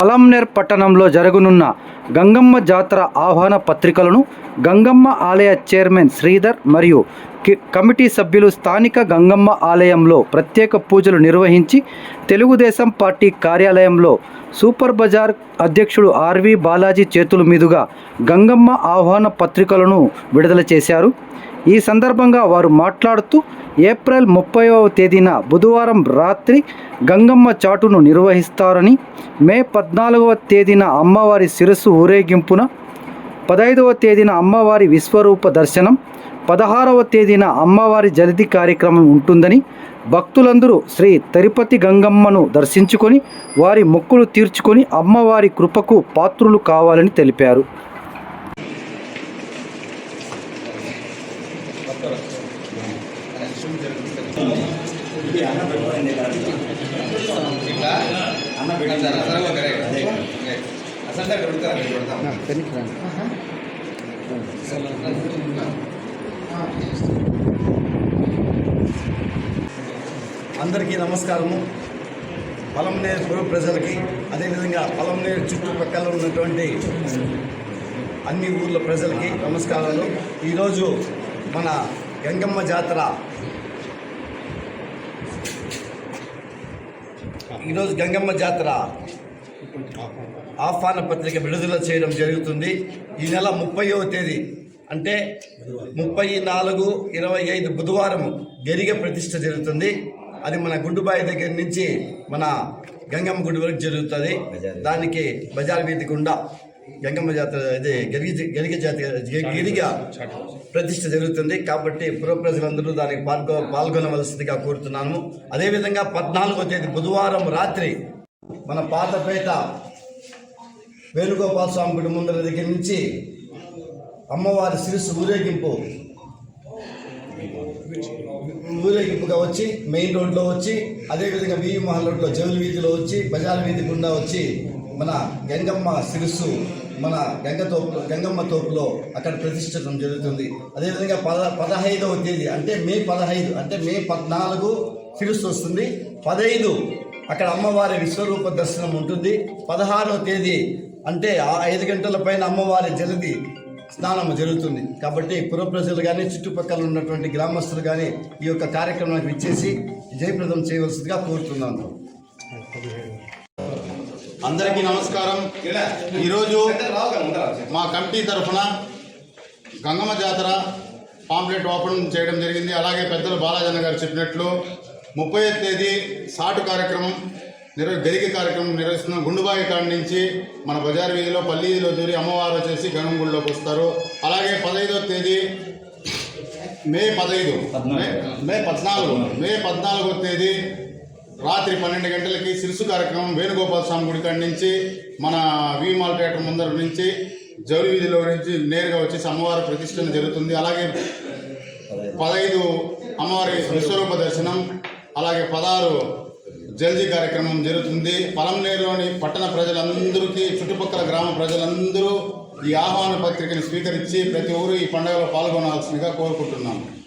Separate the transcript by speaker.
Speaker 1: పలంనేర్ పట్టణంలో జరగనున్న గంగమ్మ జాతర ఆహ్వాన పత్రికలను గంగమ్మ ఆలయ చైర్మన్ శ్రీధర్ మరియు కమిటీ సభ్యులు స్థానిక గంగమ్మ ఆలయంలో ప్రత్యేక పూజలు నిర్వహించి తెలుగుదేశం పార్టీ కార్యాలయంలో సూపర్ బజార్ అధ్యక్షుడు ఆర్వి బాలాజీ చేతుల మీదుగా గంగమ్మ ఆహ్వాన పత్రికలను విడుదల చేశారు. ఈ సందర్భంగా వారు మాట్లాడుతూ ఏప్రిల్ ముప్పైవ తేదీన బుధవారం రాత్రి గంగమ్మ చాటును నిర్వహిస్తారని మే పద్నాలుగవ తేదీన అమ్మవారి శిరస్సు ఊరేగింపున పదహైదవ తేదీన అమ్మవారి విశ్వరూప దర్శనం పదహారవ తేదీన అమ్మవారి జలది కార్యక్రమం ఉంటుందని భక్తులందరూ శ్రీ తిరుపతి గంగమ్మను దర్శించుకొని వారి మొక్కులు తీర్చుకొని అమ్మవారి కృపకు పాత్రులు కావాలని తెలిపారు.
Speaker 2: అందరికీ నమస్కారము. పొలంనేరు పుర ప్రజలకి అదేవిధంగా పొలంనేరు చుట్టుపక్కల ఉన్నటువంటి అన్ని ఊర్ల ప్రజలకి నమస్కారాలు. ఈరోజు మన గంగమ్మ జాతర. ఈరోజు గంగమ్మ జాతర. ఆహ్వాన పత్రిక విడుదల చేయడం జరుగుతుంది. ఈ నెల ముప్పైవ తేదీ అంటే ముప్పై నాలుగు ఇరవై ఐదు బుధవారం గరిగ ప్రతిష్ట జరుగుతుంది. అది మన గుండుబాయి దగ్గర నుంచి మన గంగమ్మ గుడి వరకు జరుగుతుంది. దానికి బజార్ వీధి గుండా గంగమ్మ జాతర ఇది గరిగ గరిగ జాతి గిరిగ ప్రతిష్ట జరుగుతుంది కాబట్టి పుర ప్రజలందరూ దానికి పాల్గొ పాల్గొనవలసిందిగా కోరుతున్నాను. అదేవిధంగా పద్నాలుగో తేదీ బుధవారం రాత్రి మన పాతపేట వేణుగోపాల స్వామి గుడి ముందర దగ్గర నుంచి అమ్మవారి శిరస్సు ఊరేగింపు ఊరేగింపుగా వచ్చి మెయిన్ రోడ్లో వచ్చి అదేవిధంగా వీవి మహల్ రోడ్లో జవుల వీధిలో వచ్చి బజార్ వీధి గుండా వచ్చి మన గంగమ్మ శిరస్సు మన గంగ తోపు గంగమ్మ తోపులో అక్కడ ప్రతిష్ఠించడం జరుగుతుంది. అదేవిధంగా పద పదహైదవ తేదీ అంటే మే పదహైదు అంటే మే పద్నాలుగు శిరస్సు వస్తుంది. పదహైదు అక్కడ అమ్మవారి విశ్వరూప దర్శనం ఉంటుంది. పదహారవ తేదీ అంటే ఆ ఐదు గంటల పైన అమ్మవారి జలది స్నానం జరుగుతుంది. కాబట్టి పుర ప్రజలు కానీ చుట్టుపక్కల ఉన్నటువంటి గ్రామస్తులు కానీ ఈ యొక్క కార్యక్రమానికి ఇచ్చేసి జయప్రదం చేయవలసిందిగా కోరుతున్నాను.
Speaker 3: అందరికీ నమస్కారం. ఈరోజు మా కమిటీ తరఫున గంగమ్మ జాతర పాంప్లెట్ ఓపెన్ చేయడం జరిగింది. అలాగే పెద్దలు బాలాజన్న గారు చెప్పినట్లు ముప్పై తేదీ సాటు కార్యక్రమం నిర్వ గదిగ కార్యక్రమం నిర్వహిస్తున్నాం. గుండుబాయి కాడ నుంచి మన బజార్ వీధిలో పల్లీలో దూరి అమ్మవారు వచ్చేసి గణంగుళ్ళలోకి వస్తారు. అలాగే పదహైదో తేదీ మే పదహైదు మే పద్నాలుగు మే పద్నాలుగో తేదీ రాత్రి పన్నెండు గంటలకి సిరుసు కార్యక్రమం వేణుగోపాల స్వామి గుడి కాడ నుంచి మన వీమాల్ థియేటర్ ముందర నుంచి జౌలి వీధిలో నుంచి నేరుగా వచ్చేసి అమ్మవారి ప్రతిష్టన జరుగుతుంది. అలాగే పదహైదు అమ్మవారి విశ్వరూప దర్శనం అలాగే పదహారు జల్జీ కార్యక్రమం జరుగుతుంది. పలంనేరులోని పట్టణ ప్రజలందరికీ చుట్టుపక్కల గ్రామ ప్రజలందరూ ఈ ఆహ్వాన పత్రికను స్వీకరించి ప్రతి ఊరు ఈ పండుగలో పాల్గొనాల్సిందిగా కోరుకుంటున్నాను